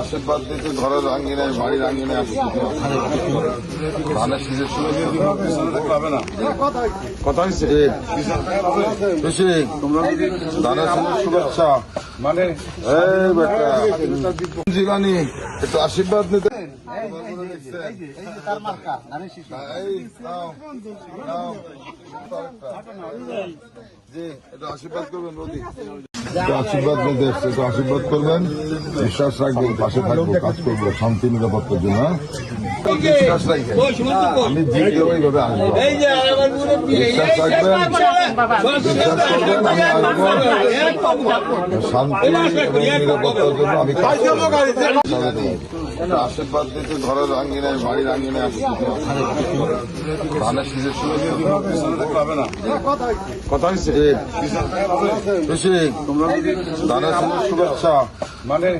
আশীর্বাদ দিতে ঘরের আঙ্গিনায় বাড়ির আঙ্গিনায় ধানের শীষের হবে না। কথা হয়েছে? খুশি। ধানের শীষের শুভেচ্ছা মানে এই জিলানি একটু আশীর্বাদ নিতে। জি, একটু আশীর্বাদ করবেন মোদি একটু আশীর্বাদ বলতে এসছে তো আশীর্বাদ করবেন বিশ্বাস রাখবেন পাশে থাকব কাজ করব শান্তি নিরাপত্তার জন্য? বিশ্বাস রাখবেন। আমি জিতলে ওইভাবে আসব। বিশ্বাস রাখবেন বিশ্বাস করবেন আমি আসব শান্তি এবং নিরাপত্তার জন্য আমি। আশীর্বাদ দিতে ঘরের আঙ্গিনায় বাড়ির আঙ্গিনায় খুশি ধানের শীষের শুভেচ্ছা। মানে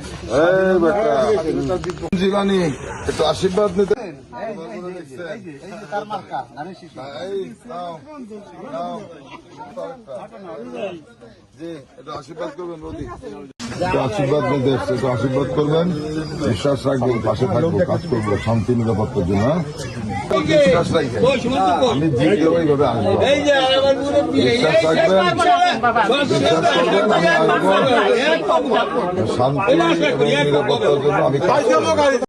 জিলানি একটু আশীর্বাদ নিতে এই, নাও, নাও। জি, একটু আশীর্বাদ করবেন মোদি আশীর্বাদ নিতে এসছে একটু আশীর্বাদ করবেন বিশ্বাস রাখবেন পাশে থাকব কাজ করব শান্তি নিরাপত্তার জন্য হ্যাঁ? বিশ্বাস রাখবেন আমি জিতলে ওইভাবে আসব বিশ্বাস রাখবেন বিশ্বাস করবেন আমি আসব শান্তি এবং নিরাপত্তার জন্য আমি কাজ করব।